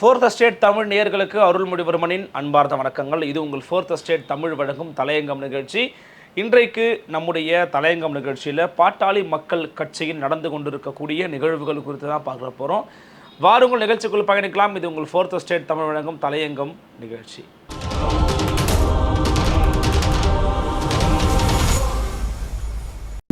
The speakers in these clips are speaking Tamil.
ஃபோர்த் ஸ்டேட் தமிழ் நேயர்களுக்கு அருள்மொழிவர்மனின் அன்பார்ந்த வணக்கங்கள். இது உங்கள் ஃபோர்த் ஸ்டேட் தமிழ் வழங்கும் தலையங்கம் நிகழ்ச்சி. இன்றைக்கு நம்முடைய தலையங்கம் நிகழ்ச்சியில் பாட்டாளி மக்கள் கட்சியில் நடந்து கொண்டிருக்கக்கூடிய நிகழ்வுகள் குறித்து தான் பார்க்க போகிறோம் வாருங்கள் நிகழ்ச்சிக்குள் பயணிக்கலாம். இது உங்கள் ஃபோர்த் ஸ்டேட் தமிழ் வழங்கும் தலையங்கம் நிகழ்ச்சி.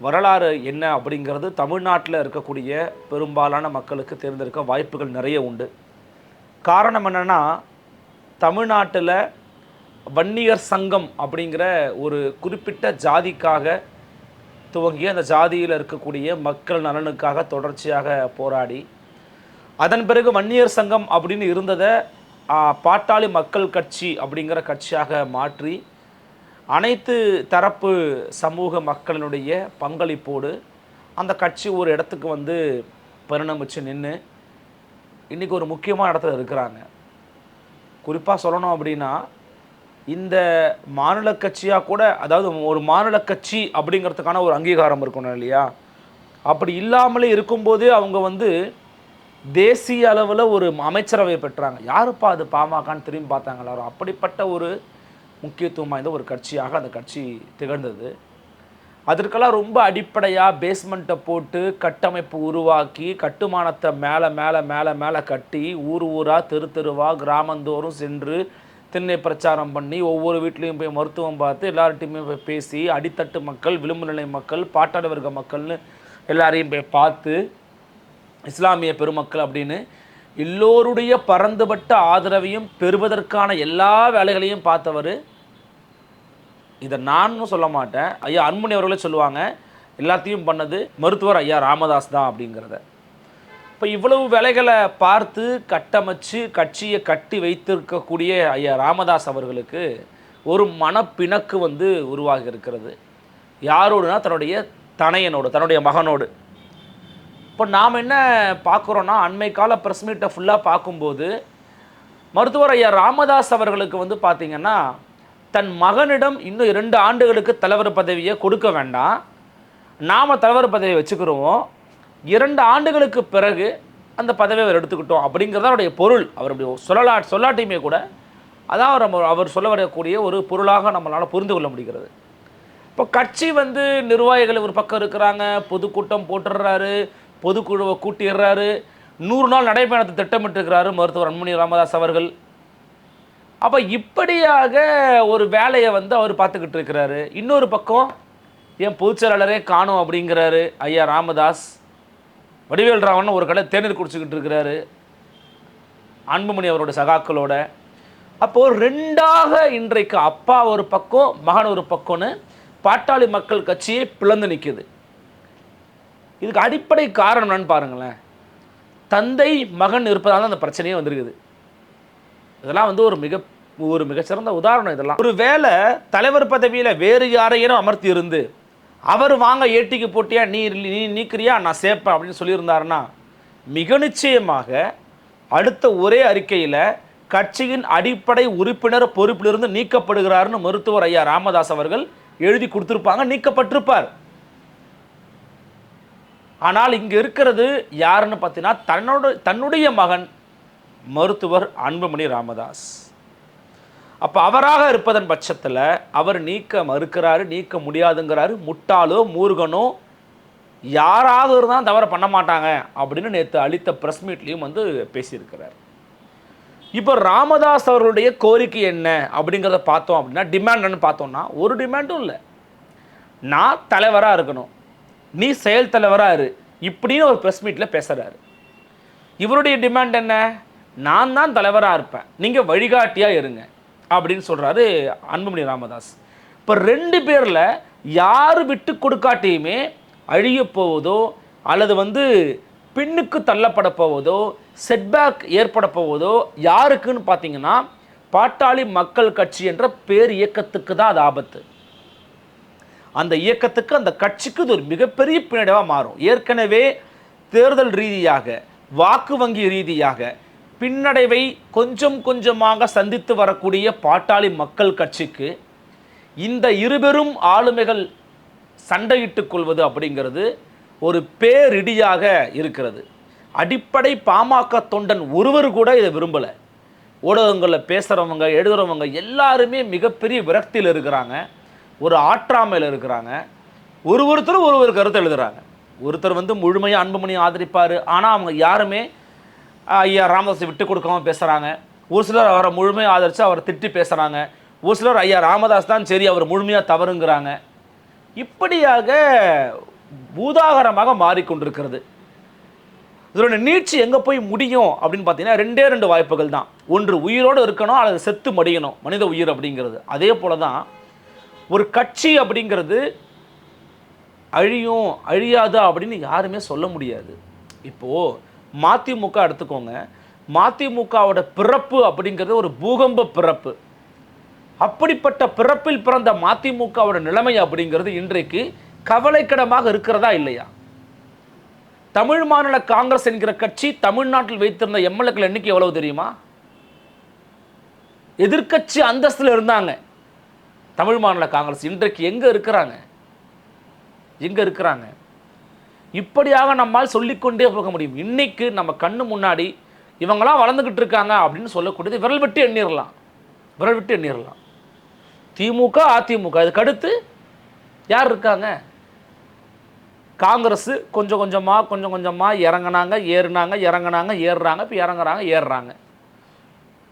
வரலாறு என்ன அப்படிங்கிறது தமிழ்நாட்டில் இருக்கக்கூடிய பெரும்பாலான மக்களுக்கு தேர்ந்தெடுக்க வாய்ப்புகள் நிறைய உண்டு. காரணம் என்னென்னா தமிழ்நாட்டில் வன்னியர் சங்கம் அப்படிங்கிற ஒரு குறிப்பிட்ட ஜாதிக்காக துவங்கி அந்த ஜாதியில் இருக்கக்கூடிய மக்கள் நலனுக்காக தொடர்ச்சியாக போராடி அதன் பிறகு வன்னியர் சங்கம் அப்படின்னு இருந்ததை பாட்டாளி மக்கள் கட்சி அப்படிங்கிற கட்சியாக மாற்றி அனைத்து தரப்பு சமூக மக்களினுடைய பங்களிப்போடு அந்த கட்சி ஒரு இடத்துக்கு வந்து பரிணமிச்சு நின்று இன்றைக்கி ஒரு முக்கியமான இடத்துல இருக்கிறாங்க. குறிப்பாக சொல்லணும் அப்படின்னா இந்த மாநில கட்சியாக கூட அதாவது ஒரு மாநில கட்சி அப்படிங்கிறதுக்கான ஒரு அங்கீகாரம் இருக்கணும் இல்லையா? அப்படி இல்லாமலே இருக்கும்போது அவங்க வந்து தேசிய அளவில் ஒரு அமைச்சரவை பெற்றாங்க. யாருப்பா அது பாமகன்னு திரும்பி பார்த்தாங்க எல்லாரும். அப்படிப்பட்ட ஒரு முக்கியத்துவம் வாய்ந்த ஒரு கட்சியாக அந்த கட்சி திகழ்ந்தது. அதற்கெல்லாம் ரொம்ப அடிப்படையாக பேஸ்மெண்ட்டை போட்டு கட்டமைப்பு உருவாக்கி கட்டுமானத்தை மேலே மேலே மேலே மேலே கட்டி ஊர் ஊராக தெரு தெருவாக கிராமந்தோறும் சென்று திண்ணை பிரச்சாரம் பண்ணி ஒவ்வொரு வீட்லேயும் போய் மருத்துவம் பார்த்து எல்லார்ட்டையுமே போய் பேசி அடித்தட்டு மக்கள் விளிம்பு நிலை மக்கள் பாட்டாளி வர்க்க மக்கள்னு எல்லாரையும் போய் பார்த்து இஸ்லாமிய பெருமக்கள் அப்படின்னு எல்லோருடைய பரந்துபட்ட ஆதரவையும் பெறுவதற்கான எல்லா வேலைகளையும் பார்த்தவர். இதை நானும் சொல்ல மாட்டேன். ஐயா அன்புமணி அவர்களே சொல்லுவாங்க எல்லாத்தையும் பண்ணது மருத்துவர் ஐயா ராமதாஸ் தான் அப்படிங்கிறத. இப்போ இவ்வளவு வேலைகளை பார்த்து கட்டமைச்சு கட்சியை கட்டி வைத்திருக்கக்கூடிய ஐயா ராமதாஸ் அவர்களுக்கு ஒரு மனப்பிணக்கு வந்து உருவாகி இருக்கிறது. யாரோடுனா தன்னுடைய தனையனோடு தன்னுடைய மகனோடு. இப்போ நாம் என்ன பார்க்குறோன்னா அண்மை கால ப்ரெஸ் மீட்டை ஃபுல்லாக பார்க்கும்போது மருத்துவர் ஐயா ராமதாஸ் அவர்களுக்கு வந்து பார்த்திங்கன்னா தன் மகனிடம் இன்னும் இரண்டு ஆண்டுகளுக்கு தலைவர் பதவியை கொடுக்க வேண்டாம். நாம் தலைவர் பதவியை வச்சுக்கிறோம் இரண்டு ஆண்டுகளுக்கு பிறகு அந்த பதவியை அவர் எடுத்துக்கிட்டோம் அப்படிங்கிறது அவருடைய பொருள். அவர் அப்படி சொல்லலா சொல்லாட்டியுமே கூட அதான் அவர் நம்ம- அவர் சொல்ல வரக்கூடிய ஒரு பொருளாக நம்மளால் புரிந்து கொள்ள முடிகிறது. இப்போ கட்சி வந்து நிர்வாகிகள் ஒரு பக்கம் இருக்கிறாங்க பொதுக்கூட்டம் போட்டுடுறாரு பொதுக்குழுவை கூட்டிடுறாரு. நூறு நாள் நடைபயணத்தை திட்டமிட்டிருக்கிறாரு மருத்துவர் அன்புமணி ராமதாஸ் அவர்கள். அப்போ இப்படியாக ஒரு வேலையை வந்து அவர் பார்த்துக்கிட்டு இருக்கிறாரு. இன்னொரு பக்கம் என் பொதுச்செயலாளரே காணும் அப்படிங்கிறாரு ஐயா ராமதாஸ். வடிவேல் ராவன் ஒரு கடை தேநீர் குடிச்சுக்கிட்டு இருக்கிறாரு. அன்புமணி அவரோட சகாக்களோட. அப்போது ரெண்டாக இன்றைக்கு அப்பா ஒரு பக்கம் மகன் ஒரு பக்கம்னு பாட்டாளி மக்கள் கட்சியே பிளந்து நிற்குது இதுக்கு அடிப்படை காரணம் என்னன்னு பாருங்களேன். தந்தை மகன் இருப்பதால் தான் அந்த பிரச்சனையே வந்திருக்குது. இதெல்லாம் வந்து ஒரு மிக ஒரு மிகச்சிறந்த உதாரணம் இதெல்லாம். ஒரு வேளை தலைவர் பதவியில் வேறு யாரையும் அமர்த்தி இருந்து அவர் வாங்க ஏட்டிக்கு போட்டியா நீ நீ நீக்கிறியா நான் சேர்ப்பேன் அப்படின்னு சொல்லியிருந்தாருன்னா மிக நிச்சயமாக அடுத்த ஒரே அறிக்கையில் கட்சியின் அடிப்படை உறுப்பினர் பொறுப்பிலிருந்து நீக்கப்படுகிறார்னு மருத்துவர் ஐயா ராமதாஸ் அவர்கள் எழுதி கொடுத்துருப்பாங்க நீக்கப்பட்டிருப்பார். ஆனால் இங்கே இருக்கிறது யாருன்னு பார்த்தீங்கன்னா தன்னோட தன்னுடைய மகன் மருத்துவர் அன்புமணி ராமதாஸ். அப்போ அவராக இருப்பதன் பட்சத்தில் அவர் நீக்க மறுக்கிறாரு நீக்க முடியாதுங்கிறாரு முட்டாளோ மூர்கனோ யாராவது இருந்தால் தவற பண்ண மாட்டாங்க அப்படின்னு நேற்று அளித்த ப்ரெஸ் மீட்லேயும் வந்து பேசியிருக்கிறார். இப்போ ராமதாஸ் அவர்களுடைய கோரிக்கை என்ன அப்படிங்கிறத பார்த்தோம் அப்படின்னா டிமாண்ட் என்னன்னு பார்த்தோம்னா ஒரு டிமாண்டும் இல்லை. நான் தலைவராக இருக்கணும். நீ செயல் தலைவராக இரு. இப்படின்னு ஒரு ப்ரெஸ் மீட்டில் பேசுகிறாரு இவருடைய டிமாண்ட் என்ன? நான் தான் தலைவராக இருப்பேன். நீங்கள் வழிகாட்டியாக இருங்க. அப்படின்னு சொல்கிறாரு அன்புமணி ராமதாஸ். இப்போ ரெண்டு பேரில் யார் விட்டு கொடுக்காட்டியுமே அழியப் போவதோ அல்லது வந்து பின்னுக்கு தள்ளப்பட போவதோ செட்பேக் ஏற்பட போவதோ யாருக்குன்னு பார்த்தீங்கன்னா பாட்டாளி மக்கள் கட்சி என்ற பேர் இயக்கத்துக்கு தான் அது ஆபத்து. அந்த இயக்கத்துக்கு அந்த கட்சிக்கு இது ஒரு மிகப்பெரிய பின்னடைவாக மாறும். ஏற்கனவே தேர்தல் ரீதியாக வாக்கு வங்கி ரீதியாக பின்னடைவை கொஞ்சம் கொஞ்சமாக சந்தித்து வரக்கூடிய பாட்டாளி மக்கள் கட்சிக்கு இந்த இருபெரும் ஆளுமைகள் சண்டையிட்டுக் கொள்வது அப்படிங்கிறது ஒரு பேரிடியாக இருக்கிறது. அடிப்படை பாமக தொண்டன் ஒருவர் கூட இதை விரும்பலை. ஊடகங்களில் பேசுகிறவங்க எழுதுகிறவங்க எல்லாருமே மிகப்பெரிய விரக்தியில் இருக்கிறாங்க. ஒரு ஆற்றாமையில் இருக்கிறாங்க. ஒரு ஒருத்தரும் ஒரு ஒரு கருத்தை எழுதுகிறாங்க ஒருத்தர் வந்து முழுமையாக அன்புமணி ஆதரிப்பார். ஆனால் அவங்க யாருமே ஐயா ராமதாஸை விட்டு கொடுக்காம பேசுகிறாங்க ஒரு சிலர் அவரை முழுமையாக ஆதரித்து அவரை திட்டி பேசுகிறாங்க ஒரு சிலர் ஐயா ராமதாஸ் தான் சரி அவர் முழுமையாக தவறுங்கிறாங்க. இப்படியாக பூதாகரமாக மாறிக்கொண்டிருக்கிறது. இதோட நீட்சி எங்கே போய் முடியும் அப்படின்னு பார்த்தீங்கன்னா ரெண்டே ரெண்டு வாய்ப்புகள் தான். ஒன்று உயிரோடு இருக்கணும் அல்லது செத்து மடியணும் மனித உயிர் அப்படிங்கிறது. அதே போல தான் ஒரு கட்சி அப்படிங்கிறது அழியும் அழியாதா அப்படின்னு யாருமே சொல்ல முடியாது. இப்போது மதிமுக எடுத்துக்கோங்க. மதிமுகவோட பிறப்பு அப்படிங்கிறது ஒரு பூகம்ப பிறப்பு. அப்படிப்பட்ட பிறப்பில் பிறந்த மதிமுகவோட நிலைமை அப்படிங்கிறது இன்றைக்கு கவலைக்கிடமாக இருக்கிறதா இல்லையா? தமிழ் மாநில காங்கிரஸ் என்கிற கட்சி தமிழ்நாட்டில் வைத்திருந்த எம்எல்ஏக்கள் எண்ணிக்கை எவ்வளவு தெரியுமா? எதிர்க்கட்சி அந்தஸ்தில் இருந்தாங்க. தமிழ் மாநில காங்கிரஸ் இன்றைக்கு எங்கே இருக்கிறாங்க? எங்கே இருக்கிறாங்க? இப்படியாக நம்மால் சொல்லிக்கொண்டே போக முடியும். இன்னைக்கு நம்ம கண்ணு முன்னாடி இவங்களாம் வளர்ந்துக்கிட்டு இருக்காங்க அப்படின்னு சொல்லக்கூடியது விரல் விட்டு எண்ணிடலாம் விரல் விட்டு எண்ணிடலாம் திமுக அதிமுக இதுக்கு அடுத்து யார் இருக்காங்க? காங்கிரஸ் கொஞ்சம் கொஞ்சமாக கொஞ்சம் கொஞ்சமாக இறங்குனாங்க ஏறினாங்க இறங்குனாங்க ஏறுறாங்க இப்போ இறங்குறாங்க ஏறுறாங்க.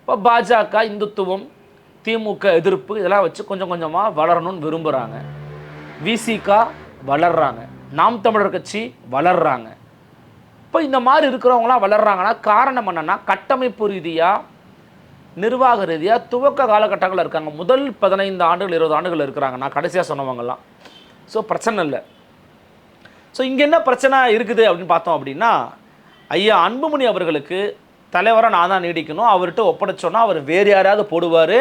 இப்போ பாஜக இந்துத்துவம் திமுக எதிர்ப்பு இதெல்லாம் வச்சு கொஞ்சம் கொஞ்சமாக வளரணும்னு விரும்புகிறாங்க விசிகா வளர்றாங்க. நாம் தமிழர் கட்சி வளர்றாங்க. இப்போ இந்த மாதிரி இருக்கிறவங்களாம் வளர்றாங்கன்னா காரணம் என்னென்னா கட்டமைப்பு ரீதியாக நிர்வாக ரீதியாக துவக்க காலகட்டங்களில் இருக்காங்க. முதல் பதினைந்து ஆண்டுகள் இருபது ஆண்டுகள் இருக்கிறாங்க. நான் கடைசியாக சொன்னவங்கலாம். ஸோ பிரச்சனை இல்லை. ஸோ இங்கே என்ன பிரச்சனை இருக்குது அப்படின்னு பார்த்தோம் அப்படின்னா ஐயா அன்புமணி அவர்களுக்கு தலைவராக நான் தான் நீடிக்கணும். அவர்கிட்ட ஒப்படைச்சோன்னா அவர் வேறு யாரையாவது போடுவார்.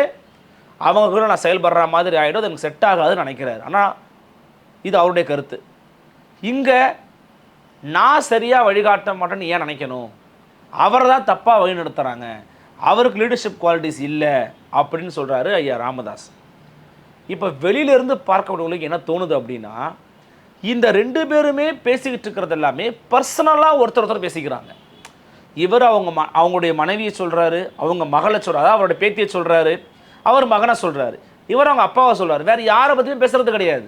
அவங்க கூட நான் செயல்படுற மாதிரி ஆகிடும் அது எனக்கு செட் ஆகாதுன்னு நினைக்கிறாரு. ஆனால் இது அவருடைய கருத்து. இங்கே நான் சரியாக வழிகாட்ட மாட்டேன்னு ஏன் நினைக்கணும்? அவரை தான் தப்பாக வழிநடத்துகிறாங்க அவருக்கு லீடர்ஷிப் குவாலிட்டிஸ் இல்லை அப்படின்னு சொல்கிறாரு ஐயா ராமதாஸ். இப்போ வெளியிலேருந்து பார்க்கக்கூடியவங்களுக்கு என்ன தோணுது அப்படின்னா இந்த ரெண்டு பேருமே பேசிக்கிட்டு இருக்கிறது எல்லாமே பர்சனலாக ஒருத்தர் ஒருத்தர் பேசிக்கிறாங்க. இவர் அவங்க ம அவங்களுடைய மனைவியை சொல்கிறாரு அவங்க மகளை சொல்கிறாரு அவருடைய பேத்தியை சொல்கிறாரு அவர் மகனை சொல்கிறாரு இவர் அவங்க அப்பாவை சொல்கிறார் வேறு யாரை பற்றியும் பேசுகிறது கிடையாது.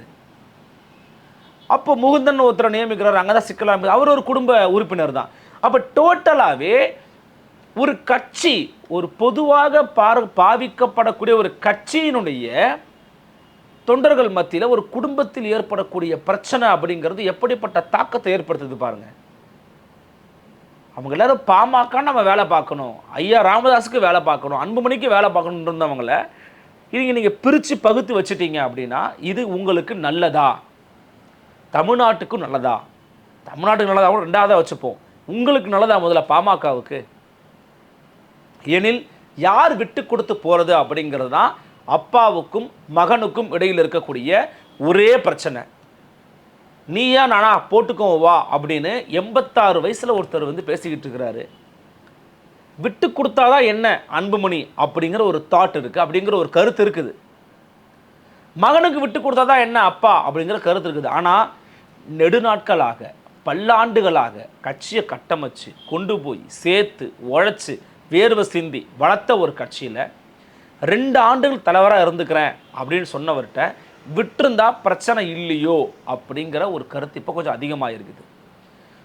அப்போ முகுந்தன் ஒருத்தரை நியமிக்கிறார். அங்கே தான் சிக்கலாக அவர் ஒரு குடும்ப உறுப்பினர் தான். அப்போ டோட்டலாகவே ஒரு கட்சி ஒரு பொதுவாக பார் பாவிக்கப்படக்கூடிய ஒரு கட்சியினுடைய தொண்டர்கள் மத்தியில் ஒரு குடும்பத்தில் ஏற்படக்கூடிய பிரச்சனை அப்படிங்கிறது எப்படிப்பட்ட தாக்கத்தை ஏற்படுத்துது பாருங்கள் அவங்க எல்லாரும் பாமாக்கான்னு நம்ம வேலை பார்க்கணும். ஐயா ராமதாஸுக்கு வேலை பார்க்கணும். அன்புமணிக்கு வேலை பார்க்கணுன்னு இருந்தவங்கள இவங்க நீங்கள் பிரித்து பகுத்து வச்சுட்டீங்க அப்படின்னா இது உங்களுக்கு நல்லதா? தமிழ்நாட்டுக்கும் நல்லதா? தமிழ்நாட்டுக்கு நல்லதாக கூட ரெண்டாவதாக வச்சுப்போம். உங்களுக்கு நல்லதா முதல்ல பாமகவுக்கு? எனில் யார் விட்டு கொடுத்து போகிறது அப்படிங்கிறது தான் அப்பாவுக்கும் மகனுக்கும் இடையில் இருக்கக்கூடிய ஒரே பிரச்சனை. நீயா நானா போட்டுக்கோ வா அப்படின்னு எண்பத்தாறு வயசில் ஒருத்தர் வந்து பேசிக்கிட்டு இருக்கிறாரு. விட்டு கொடுத்தாதான் என்ன அன்புமணி அப்படிங்கிற ஒரு தாட் இருக்குது அப்படிங்கிற ஒரு கருத்து இருக்குது. மகனுக்கு விட்டு கொடுத்தாதான் என்ன அப்பா அப்படிங்கிற கருத்து இருக்குது. ஆனால் நெடுநாட்களாக பல்லாண்டுகளாக கட்சியை கட்டமைச்சு கொண்டு போய் சேர்த்து உழைச்சி வேர்வை சிந்தி வளர்த்த ஒரு கட்சியில் ரெண்டு ஆண்டுகள் தலைவராக இருந்துக்கிறேன் அப்படின்னு சொன்னவர்கிட்ட விட்டிருந்தா பிரச்சனை இல்லையோ அப்படிங்கிற ஒரு கருத்து இப்போ கொஞ்சம் அதிகமாக இருக்குது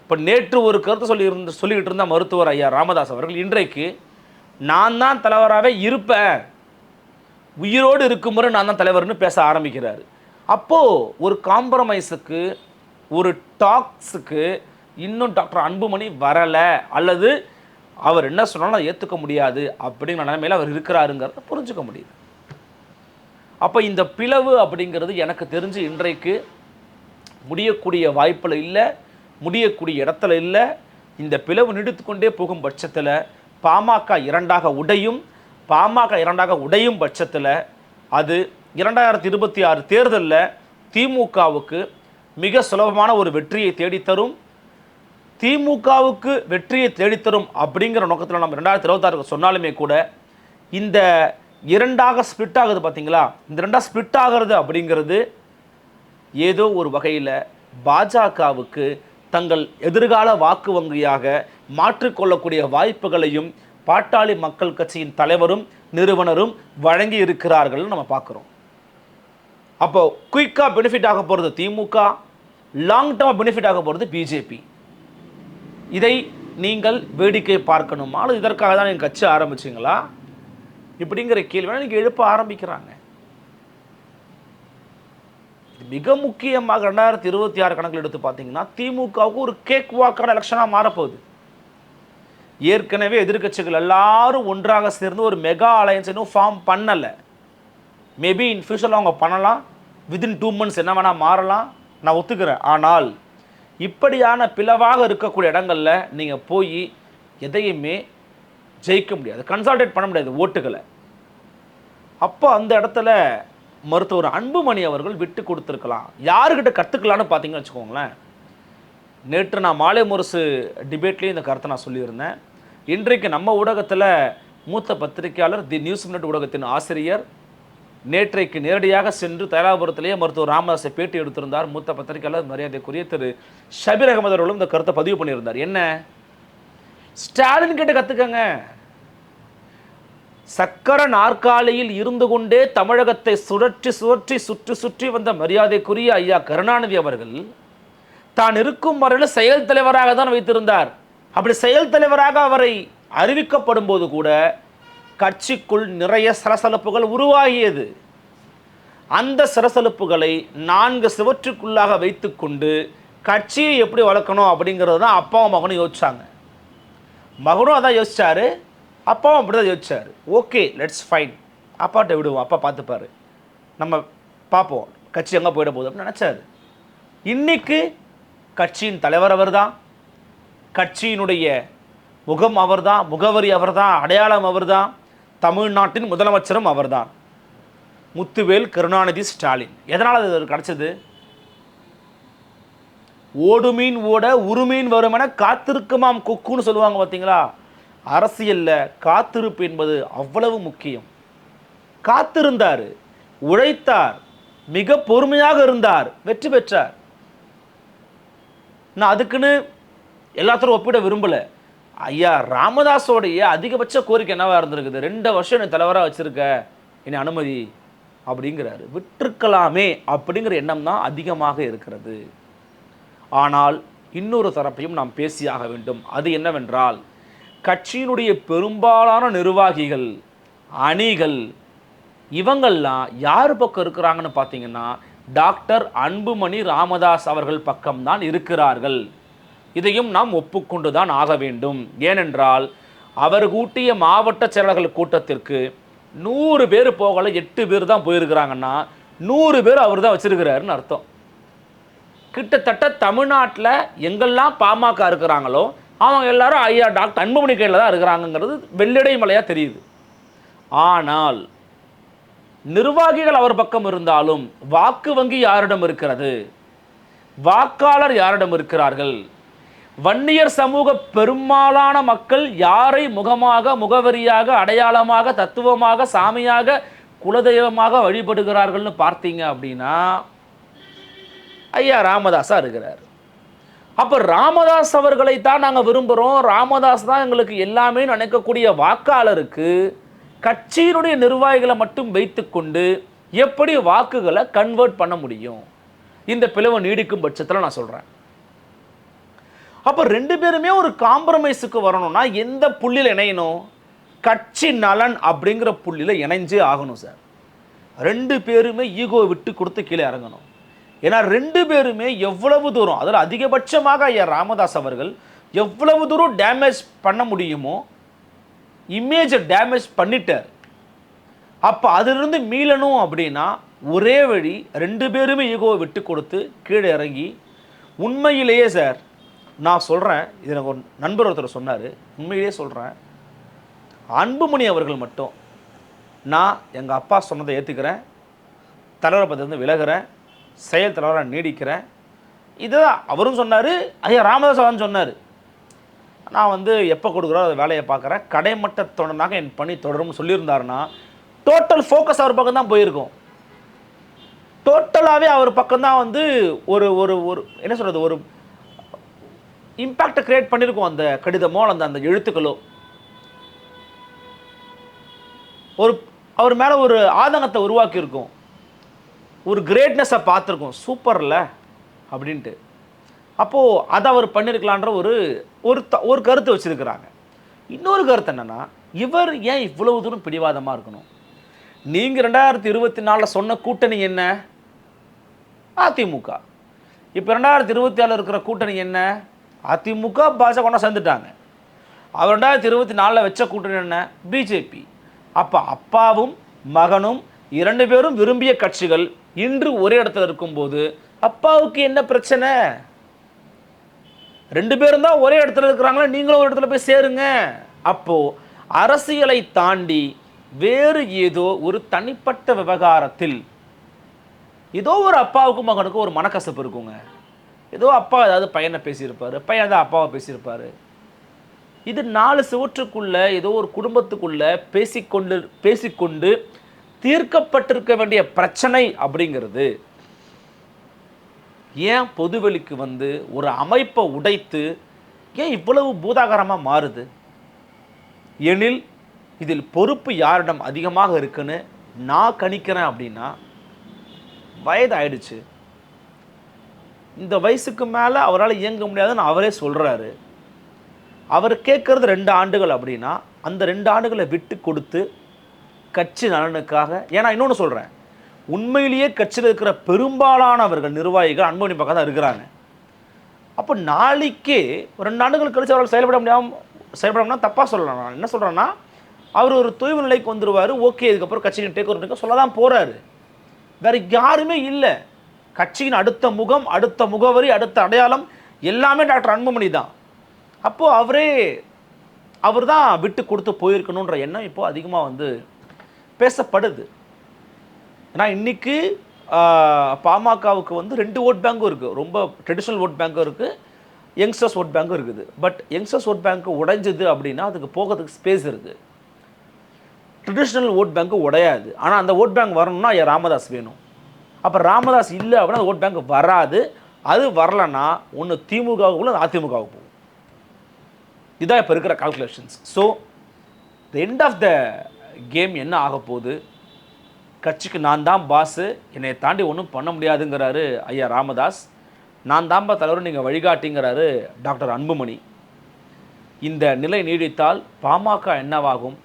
இப்போ நேற்று ஒரு கருத்து சொல்லி இருந்து சொல்லிக்கிட்டு இருந்த மருத்துவர் ஐயா ராமதாஸ் அவர்கள் இன்றைக்கு நான் தான் தலைவராகவே இருப்பேன். உயிரோடு இருக்கும் முறை நான் தான் தலைவர்னு பேச ஆரம்பிக்கிறார். அப்போது ஒரு காம்ப்ரமைஸுக்கு ஒரு டாக்ஸுக்கு இன்னும் டாக்டர் அன்புமணி வரலை. அல்லது அவர் என்ன சொன்னாலும் அதை ஏற்றுக்க முடியாது அப்படிங்கிற நிலைமையில் அவர் இருக்கிறாருங்கிறத புரிஞ்சுக்க முடியுது. அப்போ இந்த பிளவு அப்படிங்கிறது எனக்கு தெரிஞ்சு இன்றைக்கு முடியக்கூடிய வாய்ப்பில் இல்லை முடியக்கூடிய இடத்துல இல்லை. இந்த பிளவு நீடித்துக்கொண்டே போகும் பட்சத்தில் பாமக இரண்டாக உடையும் பாமக இரண்டாக உடையும் பட்சத்தில் அது இரண்டாயிரத்தி இருபத்தி ஆறு தேர்தலில் திமுகவுக்கு மிக சுலபமான ஒரு வெற்றியை தேடித்தரும். திமுகவுக்கு வெற்றியை தேடித்தரும் அப்படிங்கிற நோக்கத்தில் நம்ம ரெண்டாயிரத்தி இருபத்தாறுக்கு சொன்னாலுமே கூட இந்த இரண்டாக ஸ்பிளிட் ஆகுது பார்த்தீங்களா இந்த ரெண்டாக ஸ்பிளிட் ஆகிறது அப்படிங்கிறது ஏதோ ஒரு வகையில் பாஜகவுக்கு தங்கள் எதிர்கால வாக்கு வங்கியாக மாற்றிக்கொள்ளக்கூடிய வாய்ப்புகளையும் பாட்டாளி மக்கள் கட்சியின் தலைவரும் நிறுவனரும் வழங்கி இருக்கிறார்கள் நம்ம பார்க்குறோம் அப்போ குயிக்காக பெனிஃபிட் ஆக போகிறது திமுக லாங் டேர்மாக பெனிஃபிட் ஆக போகிறது பிஜேபி இதை நீங்கள் வேடிக்கை பார்க்கணுமா? அல்லது இதற்காக தான் நீங்கள் கட்சி ஆரம்பிச்சிங்களா? இப்படிங்கிற கேள்வி நீங்கள் எழுப்ப ஆரம்பிக்கிறாங்க. மிக முக்கியமாக ரெண்டாயிரத்தி இருபத்தி ஆறு கணக்கில் எடுத்து பார்த்தீங்கன்னா திமுகவுக்கு ஒரு கேக் வாக்கான எலெக்ஷனாக மாறப்போகுது. ஏற்கனவே எதிர்க்கட்சிகள் எல்லாரும் ஒன்றாக சேர்ந்து ஒரு மெகா அலையன்ஸ் இன்னும் ஃபார்ம் பண்ணலை. மேபி இன் ஃபியூச்சரில் அவங்க பண்ணலாம். வித்தின் டூ மந்த்ஸ் என்ன வேணால் மாறலாம். நான் ஒத்துக்கிறேன். ஆனால் இப்படியான பிளவாக இருக்கக்கூடிய இடங்கள்ல நீங்கள் போய் எதையுமே ஜெயிக்க முடியாது கன்சால்டேட் பண்ண முடியாது ஓட்டுகளை. அப்போ அந்த இடத்துல மருத்துவர் அன்புமணி அவர்கள் விட்டு கொடுத்துருக்கலாம். யாருக்கிட்ட கற்றுக்கலான்னு பார்த்தீங்கன்னு வச்சுக்கோங்களேன். நேற்று நான் மாலை முரசு டிபேட்லேயும் இந்த கருத்தை நான் சொல்லியிருந்தேன். இன்றைக்கு நம்ம ஊடகத்தில் மூத்த பத்திரிகையாளர் தி நியூஸ் மினிட் ஊடகத்தின் ஆசிரியர் நேற்றைக்கு நேரடியாக சென்று தயாராபுரத்திலேயே மருத்துவர் ராமதாஸை பேட்டி எடுத்திருந்தார். மூத்த பத்திரிகையாளர் மரியாதைக்குரிய திரு ஷபீர் அகமது அவர்களும் இந்த கருத்தை பதிவு பண்ணியிருந்தார். என்ன? ஸ்டாலின் கிட்ட கற்றுக்கங்க சக்கர நாற்காலியில் இருந்து கொண்டே தமிழகத்தை சுழற்றி சுழற்றி சுற்றி சுற்றி வந்த மரியாதைக்குரிய ஐயா கருணாநிதி அவர்கள் தான் இருக்கும் வரையில் செயல் தலைவராக தான் வைத்திருந்தார். அப்படி செயல் தலைவராக அவரை அறிவிக்கப்படும் போது கூட கட்சிக்குள் நிறைய சலசலப்புகள் உருவாகியது. அந்த சலசலப்புகளை நான்கு சுவற்றுக்குள்ளாக வைத்துக்கொண்டு கட்சியை எப்படி வளர்க்கணும் அப்படிங்கிறது தான் அப்பாவும் மகனும் யோசிச்சாங்க. மகனும் அதான் யோசிச்சாரு அப்பாவும் அப்படி தான் யோசிச்சார். ஓகே லெட்ஸ் ஃபைன் அப்பாட்ட விடுவோம். அப்பா பார்த்துப்பாரு. நம்ம பார்ப்போம். கட்சி எங்கே போயிட போகுது அப்படின்னு நினச்சாரு. இன்னைக்கு கட்சியின் தலைவர் அவர் தான் கட்சியினுடைய முகம் அவர்தான். முகவரி அவர் தான் அடையாளம் அவர் தான் தமிழ்நாட்டின் முதலமைச்சரும் அவர் தான் முத்துவேல் கருணாநிதி ஸ்டாலின். எதனால் அது கிடச்சது? ஓடுமீன் ஓட உருமீன் வருமென காத்திருக்குமாம் கொக்குன்னு சொல்லுவாங்க பார்த்தீங்களா? அரசியல்ல காத்திருப்பு என்பது அவ்வளவு முக்கியம். காத்திருந்தார் உழைத்தார் மிக பொறுமையாக இருந்தார் வெற்றி பெற்றார். நான் அதுக்குன்னு எல்லாத்தரும் ஒப்பிட விரும்பல. ஐயா ராமதாஸோடைய அதிகபட்ச கோரிக்கை என்னவா இருந்திருக்குது? ரெண்டு வருஷம் என்னை தலைவராக வச்சிருக்க என்னை அனுமதி அப்படிங்கிறாரு. விட்டிருக்கலாமே அப்படிங்கிற எண்ணம் தான் அதிகமாக இருக்கிறது. ஆனால் இன்னொரு தரப்பையும் நாம் பேசியாக வேண்டும். அது என்னவென்றால் கட்சியினுடைய பெரும்பாலான நிர்வாகிகள் அணிகள் இவங்கெல்லாம் யார் பக்கம் இருக்கிறாங்கன்னு பார்த்தீங்கன்னா டாக்டர் அன்புமணி ராமதாஸ் அவர்கள் பக்கம்தான் இருக்கிறார்கள். இதையும் நாம் ஒப்புக்கொண்டு தான் ஆக வேண்டும். ஏனென்றால் அவர் கூட்டிய மாவட்ட செயலாளர்கள் கூட்டத்திற்கு நூறு பேர் போகல எட்டு பேர் தான் போயிருக்கிறாங்கன்னா நூறு பேர் அவர் தான் வச்சிருக்கிறாருன்னு அர்த்தம். கிட்டத்தட்ட தமிழ்நாட்டில் எங்கெல்லாம் பாமக இருக்கிறாங்களோ அவங்க எல்லாரும் ஐயா டாக்டர் அன்புமணி கையில் தான் இருக்கிறாங்கங்கிறது வெள்ளடை மலையாக தெரியுது. ஆனால் நிர்வாகிகள் அவர் பக்கம் இருந்தாலும் வாக்கு வங்கி யாரிடம் இருக்கிறது? வாக்காளர் யாரிடம் இருக்கிறார்கள்? வன்னியர் சமூக பெரும்பாலான மக்கள் யாரை முகமாக முகவரியாக அடையாளமாக தத்துவமாக சாமியாக குலதெய்வமாக வழிபடுகிறார்கள்னு பார்த்தீங்க அப்படின்னா ஐயா ராமதாஸாக இருக்கிறார். அப்போ ராமதாஸ் அவர்களை தான் நாங்கள் விரும்புகிறோம் ராமதாஸ் தான் எங்களுக்கு எல்லாமே நினைக்கக்கூடிய வாக்காளருக்கு கட்சியினுடைய நிர்வாகிகளை மட்டும் வைத்துக்கொண்டு எப்படி வாக்குகளை கன்வெர்ட் பண்ண முடியும்? இந்த பிளவு நீடிக்கும் பட்சத்தில் நான் சொல்கிறேன் அப்போ ரெண்டு பேருமே ஒரு காம்ப்ரமைஸுக்கு வரணும்னா எந்த புள்ளியில் இணையணும்? கட்சி நலன் அப்படிங்கிற புள்ளியில் இணைஞ்சே ஆகணும் சார். ரெண்டு பேருமே ஈகோ விட்டு கொடுத்து கீழே இறங்கணும். ஏன்னா ரெண்டு பேருமே எவ்வளவு தூரம் அதில் அதிகபட்சமாக ஐயா ராமதாஸ் அவர்கள் எவ்வளவு தூரம் டேமேஜ் பண்ண முடியுமோ இமேஜை டேமேஜ் பண்ணிட்டார். அப்போ அதிலிருந்து மீளணும் அப்படின்னா ஒரே வழி ரெண்டு பேருமே ஈகோவை விட்டு கொடுத்து கீழே இறங்கி உண்மையிலேயே சார் நான் சொல்கிறேன் இது எனக்கு ஒரு நண்பர் ஒருத்தர் சொன்னார் உண்மையிலேயே சொல்கிறேன் அன்புமணி அவர்கள் மட்டும் நான் எங்கள் அப்பா சொன்னதை ஏற்றுக்கிறேன் தலைவரை பற்றி வந்து விலகிறேன் செயல் தலைவராக நீடிக்கிறேன் இதுதான் அவரும் சொன்னார் ஐயா ராமதாசன் சொன்னார். நான் வந்து எப்போ கொடுக்குறோம் அதை வேலையை பார்க்குறேன். கடைமட்ட தொடர்னாக என் பணி தொடரும்னு சொல்லியிருந்தாருன்னா டோட்டல் ஃபோக்கஸ் அவர் பக்கம் தான் போயிருக்கும். டோட்டலாகவே அவர் பக்கம் தான் வந்து ஒரு ஒரு ஒரு என்ன சொல்கிறது ஒரு இம்பேக்டை கிரியேட் பண்ணியிருக்கோம் அந்த கடிதமோ அந்த அந்த எழுத்துக்களோ. ஒரு அவர் மேலே ஒரு ஆதங்கத்தை உருவாக்கியிருக்கோம். ஒரு கிரேட்னஸை பார்த்துருக்கோம். சூப்பரில் அப்படின்ட்டு. அப்போது அதை அவர் பண்ணியிருக்கலான்ற ஒரு ஒரு த ஒரு கருத்து வச்சுருக்கிறாங்க. இன்னொரு கருத்து என்னென்னா இவர் ஏன் இவ்வளவு தூரம் பிடிவாதமாக இருக்கணும்? நீங்கள் ரெண்டாயிரத்தி இருபத்தி நாலில் சொன்ன கூட்டணி என்ன? அதிமுக. இப்போ ரெண்டாயிரத்தி இருபத்தி ஆறில் இருக்கிற கூட்டணி என்ன? அதிமுக பாஜக ஒன்றா சேர்ந்துட்டாங்க. அவர் ரெண்டாயிரத்தி இருபத்தி நாலில் வச்ச கூட்டணி என்ன? பிஜேபி. அப்போ அப்பாவும் மகனும் இரண்டு பேரும் விரும்பிய கட்சிகள் இன்று ஒரே இடத்துல இருக்கும்போது அப்பாவுக்கு என்ன பிரச்சனை? ரெண்டு பேரும் தான் ஒரே இடத்துல இருக்கிறாங்களா? நீங்களும் ஒரு இடத்துல போய் சேருங்க. அப்போ அரசியலை தாண்டி வேறு ஏதோ ஒரு தனிப்பட்ட விவகாரத்தில் ஏதோ ஒரு அப்பாவுக்கும் மகனுக்கும் ஒரு மனக்கசப்பு இருக்குங்க. ஏதோ அப்பா ஏதாவது பையனை பேசியிருப்பாரு பையன் தான் அப்பாவை பேசியிருப்பாரு. இது நாலு சுவற்றுக்குள்ள ஏதோ ஒரு குடும்பத்துக்குள்ள பேசிக்கொண்டு பேசிக்கொண்டு தீர்க்கப்பட்டிருக்க வேண்டிய பிரச்சனை அப்படிங்கிறது ஏன் பொதுவெளிக்கு வந்து ஒரு அமைப்பை உடைத்து ஏன் இவ்வளவு பூதாகரமாக மாறுது? எனில் இதில் பொறுப்பு யாரிடம் அதிகமாக இருக்குன்னு நான் கணிக்கிறேன் அப்படின்னா வயது ஆயிடுச்சு இந்த வயசுக்கு மேலே அவரால் இயங்க முடியாதுன்னு அவரே சொல்கிறாரு அவர் கேட்குறது ரெண்டு ஆண்டுகள் அப்படின்னா அந்த ரெண்டு ஆண்டுகளை விட்டு கொடுத்து கட்சி நலனுக்காக ஏன்னா இன்னொன்று சொல்கிறேன் உண்மையிலேயே கட்சியில் இருக்கிற பெரும்பாலானவர்கள் நிர்வாகிகள் அன்பமணி பக்கம் தான் இருக்கிறாங்க. அப்போ நாளைக்கே ஒரு ரெண்டு ஆண்டுகள் கழிச்சு அவரால் செயல்பட முடியாமல் செயல்பட முடியாமல் தப்பாக சொல்லலாம். நான் என்ன சொல்கிறேன்னா அவர் ஒரு தொய்வு நிலைக்கு வந்துடுவார் ஓகே இதுக்கப்புறம் கட்சியின் டேக் ஓவர் சொல்ல தான் போகிறாரு வேற யாருமே இல்லை. கட்சியின் அடுத்த முகம் அடுத்த முகவரி அடுத்த அடையாளம் எல்லாமே டாக்டர் அன்புமணி தான். அப்போது அவரே அவர் தான் விட்டு கொடுத்து போயிருக்கணுன்ற எண்ணம் இப்போது அதிகமாக வந்து பேசப்படுது. ஏன்னா இன்றைக்கி பாமகவுக்கு வந்து ரெண்டு ஓட் பேங்கும் இருக்குது ரொம்ப ட்ரெடிஷ்னல் ஓட் பேங்கும் இருக்குது யங்ஸ்டர்ஸ் ஓட் பேங்கும் இருக்குது. பட் யங்ஸ்டர்ஸ் ஓட் பேங்க் உடைஞ்சது அப்படின்னா அதுக்கு போகிறதுக்கு ஸ்பேஸ் இருக்குது ட்ரெடிஷ்னல் ஓட் பேங்க்கு உடையாது. ஆனால் அந்த ஓட் பேங்க் வரணும்னா ராமதாஸ் வேணும்? அப்போ ராமதாஸ் இல்லை அப்படின்னா அந்த ஓட் பேங்க் வராது. அது வரலன்னா ஒன்று திமுகவுக்கு திமுகவுக்குள்ள அதிமுகவுக்கு போகும். இதுதான் இப்போ இருக்கிற calculations so the end of the game என்ன ஆக போகுது? கட்சிக்கு நான் தான் பாஸு என்னை தாண்டி ஒன்றும் பண்ண முடியாதுங்கிறாரு ஐயா ராமதாஸ். நான் தான்பா தலைவர் நீங்கள் வழிகாட்டிங்கிறாரு டாக்டர் அன்புமணி. இந்த நிலை நீடித்தால் பாமக என்னவாகும்?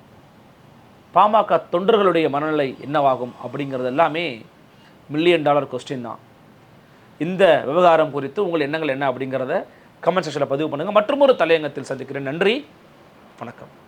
பாமக தொண்டர்களுடைய மனநிலை என்னவாகும்? அப்படிங்கிறது எல்லாமே மில்லியன் டாலர் கொஸ்டின் தான். இந்த விவகாரம் குறித்து உங்கள் எண்ணங்கள் என்ன அப்படிங்கிறத கமெண்ட் செக்ஷனில் பதிவு பண்ணுங்கள் மற்றும் ஒரு தலையங்கத்தில் சந்திக்கிறேன். நன்றி. வணக்கம்.